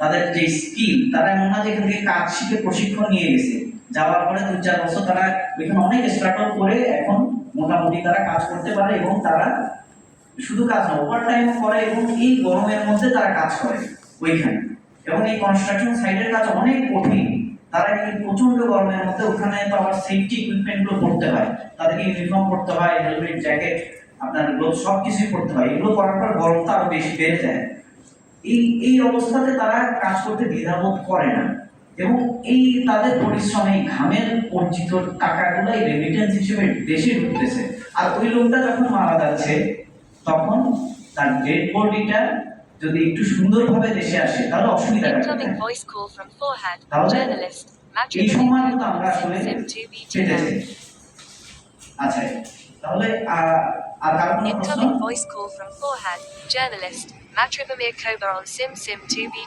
তাদের যে স্কিল তারা এমন না যে এখান থেকে কাজ শিখে প্রশিক্ষণ নিয়ে গেছে। যাওয়ার পরে দু চার বছর তারা এখানে অনেক স্ট্রাগল করে এখন মোটামুটি তারা কাজ করতে পারে এবং তারা শুধু কাজ না ওভার টাইম করে এবং এই গরমের মধ্যে তারা কাজ করে ওইখানে। এবং এই কনস্ট্রাকশন সাইটের কাজ অনেক কঠিন। তারা এই প্রচণ্ড গরমের মধ্যে ওখানে তো আবার সেফটি ইকুইপমেন্টগুলো পড়তে হয়। তাদেরকে ইউনিফর্ম পড়তে হয় হেলমেট জ্যাকেট আপনার গ্লোভ সব কিছুই পড়তে হয়। এগুলো করার পর গরমটা আরও বেশি বেড়ে যায়। এই এই অবস্থাতে তারা কাজ করতে দ্বিধাবোধ করে না। এবং এই তাদের পরিশ্রমে ঘামের অর্জিত টাকাগুলো এই রেমিটেন্স হিসেবে দেশে ঢুকতেছে। আর ওই লোকটা যখন মারা যাচ্ছে তখন তার ডেড বডিটা যদি একটু সুন্দরভাবে দেশে আসে তাহলে অসুবিধা তাহলে এই সময় কিন্তু আমরা আসলে sim পেতে 2BTM. চাই আচ্ছা তাহলে আর কারও কোনো প্রশ্ন? Matravamir Koba on Sim Sim Tubi